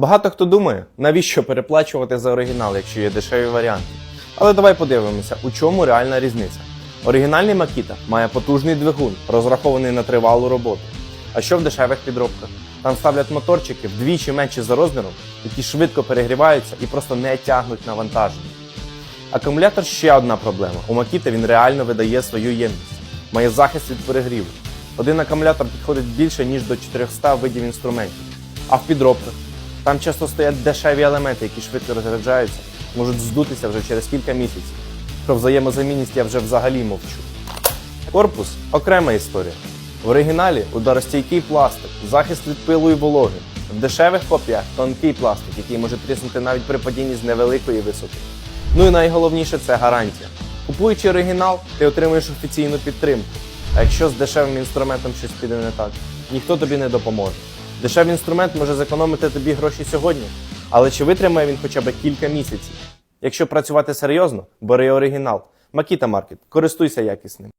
Багато хто думає, навіщо переплачувати за оригінал, якщо є дешеві варіанти. Але давай подивимося, у чому реальна різниця. Оригінальний Makita має потужний двигун, розрахований на тривалу роботу. А що в дешевих підробках? Там ставлять моторчики вдвічі менші за розміром, які швидко перегріваються і просто не тягнуть навантаження. Акумулятор ще одна проблема. У Makita він реально видає свою ємність, має захист від перегріву. Один акумулятор підходить більше, ніж до 400 видів інструментів. А в підробках там часто стоять дешеві елементи, які швидко розряджаються, можуть здутися вже через кілька місяців. Про взаємозамінність я вже взагалі мовчу. Корпус окрема історія. В оригіналі ударостійкий пластик, захист від пилу і вологи. В дешевих копіях тонкий пластик, який може тріснути навіть при падінні з невеликої висоти. Ну і найголовніше це гарантія. Купуючи оригінал, ти отримуєш офіційну підтримку. А якщо з дешевим інструментом щось піде не так, ніхто тобі не допоможе. Дешевий інструмент може зекономити тобі гроші сьогодні, але чи витримає він хоча б кілька місяців? Якщо працювати серйозно, бери оригінал. Макіта Маркет, користуйся якісним.